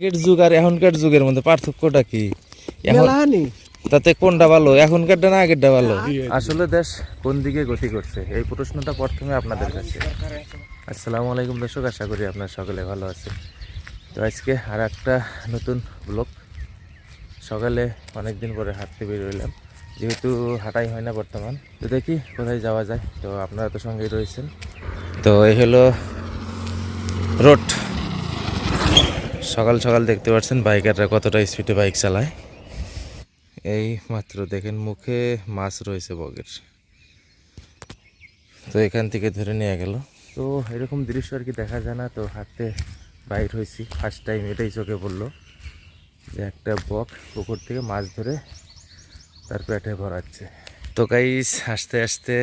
আগের যুগ আর এখনকার যুগের মধ্যে পার্থক্যটা কি? এখন তাতে কোনটা ভালো? এখনকারটা না আগেরটা ভালো? আসলে দেশ কোন দিকে গতি করছে? এই প্রশ্নটা প্রথমে আপনাদের কাছে। আসসালামু আলাইকুম দর্শক আশা করি আপনার সকলে ভালো আছে তো আজকে আর একটা নতুন ব্লগ। সকালে অনেক দিন পরে হাঁটতে বের হইলাম। যেহেতু হাঁটাই হয় না বর্তমান। তো দেখি কোথায় যাওয়া যায়। তো আপনারা তো সঙ্গেই রয়েছেন। তো এই হলো রোড। সকাল সকাল দেখতে পাচ্ছেন বাইকাররা কতটা স্পিডে বাইক চালায়। এই মাত্র দেখেন মুখে মাছ রয়েছে বগের। তো এখান থেকে ধরে নিয়ে গেল। তো এরকম দৃশ্য আর কি দেখা যায় না তো হাঁটতে বাইর হয়েছি। ফার্স্ট টাইম এটাই চোখে পড়ল যে একটা বক পুকুর থেকে মাছ ধরে তার পেটে ভরাচ্ছে। তো গাইস আস্তে আস্তে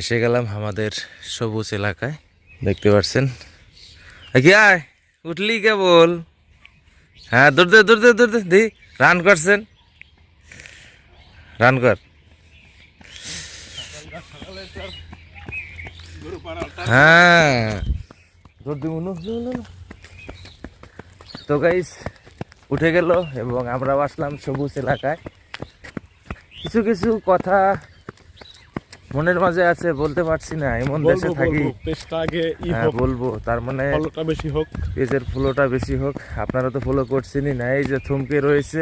এসে গেলাম আমাদের সবুজ এলাকায়। দেখতে পাচ্ছেন আয় উঠলি কেবল হ্যাঁ দৌড়তে দৌড়তে দৌড়তে দি রান করছেন। রান কর। হ্যাঁ। দৌড়। তো গাইস উঠে গেল এবং আমরাও আসলাম সবুজ এলাকায়। কিছু কিছু কথা মনের মাঝে আছে বলতে পারছি না এমন দেশে থাকি। বলব হ্যাঁ তার মানে বেশি হোক। পেজের ফলোটা বেশি হোক আপনারা তো ফলো করছেনই না এই যে থমকে রয়েছে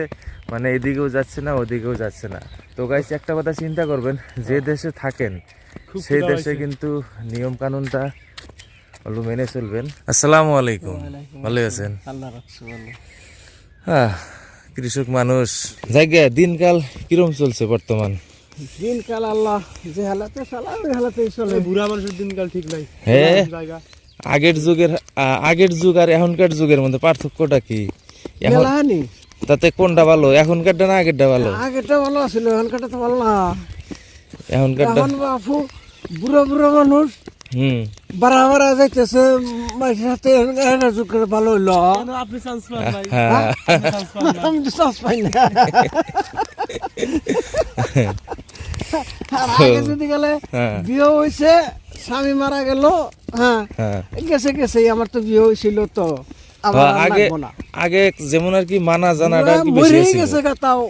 মানে এদিকেও যাচ্ছে না ওদিকেও যাচ্ছে না। তো গাইস একটা কথা চিন্তা করবেন যে দেশে থাকেন সেই দেশে কিন্তু নিয়ম কানুনটা হলো মেনে চলবেন। আসসালামু আলাইকুম। ভালো আছেন? ভালো। হ্যাঁ কৃষক মানুষ। জায়গা দিনকাল কিরম চলছে বর্তমান? দিনকাল আল্লাহ যে হালাতে চালা ওই হালাতেই চলে। বুড়া মানুষের দিনকাল ঠিক নাই। হ্যাঁ আগের যুগের আগের যুগ আর এখনকার যুগের মধ্যে পার্থক্যটা কি? এখন তাতে কোনটা ভালো? এখনকারটা না আগেরটা ভালো? আগেটা ভালো আছিল এখনকাটা তো ভালো না। এখনকারটা এখন বাপু বুড়ো বুড়ো মানুষ হুম। বাড়া বাড়া যাইতেছে মাইসের হাতে এরা যুগের ভালো হইল। আপনি চান্স পান নাই হ্যাঁ। আমি তো চান্স পাই না। আর আগে যদি গেলে হ্যাঁ। বিয়ে হয়েছে স্বামী মারা গেল হ্যাঁ। হ্যাঁ। গেছে গেছে আমার তো বিয়ে হয়েছিল তো। আগে আগে যেমন আর কি মানা জানাটা গেছে তাও।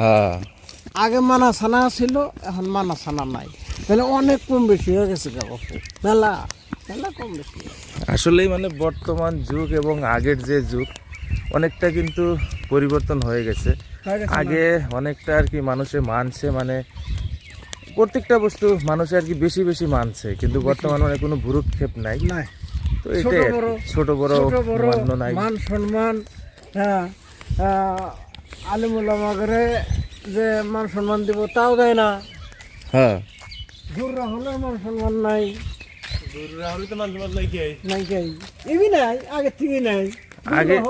হ্যাঁ। আগে মানা ছানা ছিল এখন মানা ছানা নাই। তাহলে অনেক কম বেশি হয়ে গেছে মেলা মেলা কম বেশি। আসলেই মানে বর্তমান যুগ এবং আগের যে যুগ অনেকটা কিন্তু পরিবর্তন হয়ে গেছে। হয়ে? আগে অনেকটা আর কি মানুষে মানছে মানে প্রত্যেকটা বস্তু মানুষ আর কি বেশি বেশি মানছে কিন্তু বর্তমানে মানে কোনো ভুরুক্ষেপ নাই। নাই। তো। বড়, ছোট বড় মান্য নাই। মান সম্মান হ্যাঁ আলিমুল্লাহ করে যে মান সম্মান দিব তাও দেয় না। হ্যাঁ। দূররা হলে মান সম্মান নাই। দূররা হলে তো মান সম্মান নাই কি? নাই এবি নাই আগে থেকে নাই। আগে-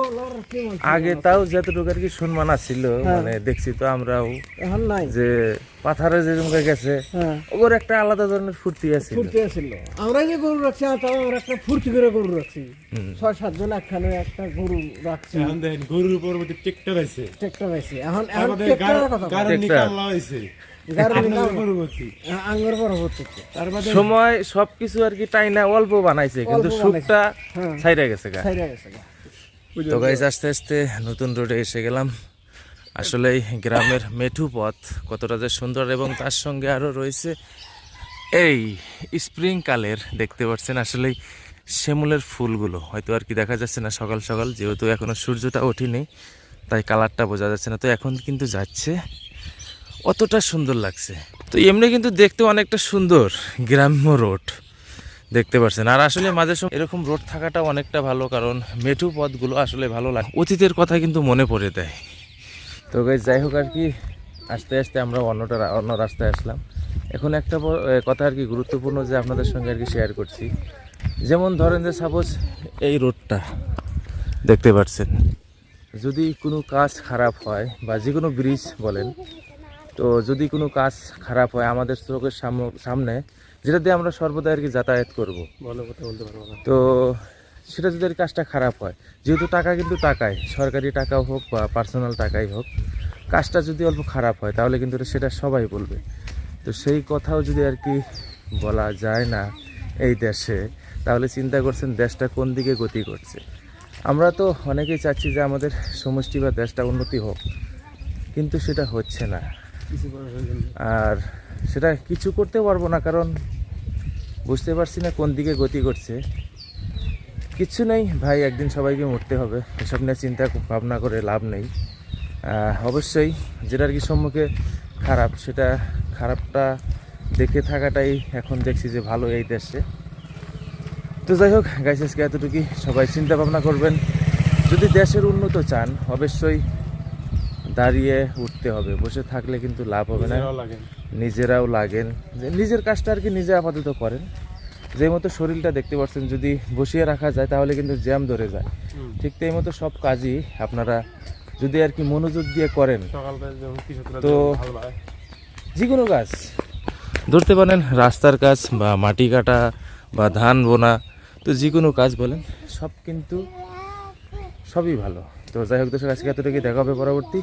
আগে তাও যতটুকু আর কি সম্মান ছিল হ্যাঁ। মানে দেখছি তো আমরাও যে পাথারে যে জমকে গেছে হ্যাঁ। ওর একটা আলাদা ধরনের ফুর্তি আছে ফুর্তি আছিল। আমরা যে গরু রাখছি তাও আমরা একটা ফুর্তি করে গরু রাখছি। ছয় সাতজন একখানে একটা গরু রাখছি। এখন দেখেন গরুর পরবর্তী ট্রেক্টর আছে। ট্রেক্টর আছে। এখন এখন ট্রেক্টরের কথা বাদে সময় সবকিছু আর কি টাইনা অল্প বানাইছে কিন্তু সুখটা হ্যাঁ। ছাইরা গেছে ছাইরা গেছে গা। তো গাইজ আস্তে আস্তে নতুন রোডে এসে গেলাম। আসলে গ্রামের মেঠু পথ কতটা যে সুন্দর এবং তার সঙ্গে আরও রয়েছে এই স্প্রিং কালের দেখতে পাচ্ছেন আসলে শ্যামলের ফুলগুলো। হয়তো আর কি দেখা যাচ্ছে না সকাল সকাল যেহেতু এখনও সূর্যটা ওঠেনি তাই কালারটা বোঝা যাচ্ছে না। তো এখন কিন্তু যাচ্ছে। অতটা সুন্দর লাগছে। তো এমনি কিন্তু দেখতে অনেকটা সুন্দর গ্রাম্য রোড দেখতে পাচ্ছেন আর আসলে মাঝে সময় এরকম রোড থাকাটা অনেকটা ভালো, কারণ মেঠু পথগুলো আসলে ভালো লাগে। অতীতের কথা কিন্তু মনে পড়ে দেয় তো যাই হোক আর কি, আস্তে আস্তে আমরা অন্যটা অন্য রাস্তায় আসলাম। এখন একটা কথা আর কি গুরুত্বপূর্ণ যে আপনাদের সঙ্গে আর কি শেয়ার করছি। যেমন ধরেন যে সাপোজ এই রোডটা দেখতে পাচ্ছেন যদি কোনো কাজ খারাপ হয় বা যে কোনো ব্রিজ বলেন তো যদি কোনো কাজ খারাপ হয় আমাদের চোখের সাম- সামনে যেটা দিয়ে আমরা সর্বদা আর কি যাতায়াত করব। ভালো কথা বলতে পারব তো সেটা যদি আর কি কাজটা খারাপ হয় যেহেতু টাকা কিন্তু টাকাই সরকারি টাকা হোক বা পার্সোনাল টাকাই হোক কাজটা যদি অল্প খারাপ হয় তাহলে কিন্তু সেটা সবাই বলবে। তো সেই কথাও যদি আর কি বলা যায় না এই দেশে তাহলে চিন্তা করছেন দেশটা কোন দিকে গতি করছে। আমরা তো অনেকেই চাচ্ছি যে আমাদের সমষ্টি বা দেশটা উন্নতি হোক কিন্তু সেটা হচ্ছে না। আর সেটা কিছু করতে পারব না, কারণ বুঝতে পারছি না কোন দিকে গতি করছে। কিচ্ছু নেই ভাই, একদিন সবাইকে মরতে হবে, এসব নিয়ে চিন্তা ভাবনা করে লাভ নেই। অবশ্যই যেটা আর কি সম্মুখে খারাপ, সেটা খারাপটা দেখে থাকাটাই এখন দেখছি যে ভালো এই দেশে। তো যাই হোক গাইস আজকে এতটুকুই। সবাই চিন্তা ভাবনা করবেন, যদি দেশের উন্নত চান, অবশ্যই দাঁড়িয়ে উঠতে হবে বসে থাকলে কিন্তু লাভ হবে না। নিজেরাও লাগেন। যে নিজের কাজটা আর কি নিজে আপাতত করেন। যে মতো শরীরটা দেখতে পাচ্ছেন যদি বসিয়ে রাখা যায় তাহলে কিন্তু জ্যাম ধরে যায়। ঠিক তাই মতো সব কাজই আপনারা যদি আর কি মনোযোগ দিয়ে করেন তো- যে কোনো কাজ। ধরতে পারেন রাস্তার কাজ বা মাটি কাটা বা ধান বোনা তো যে কোনো কাজ বলেন সব কিন্তু সবই ভালো। তো যাই হোক দর্শক আজকে এতটুকুই দেখা হবে পরবর্তী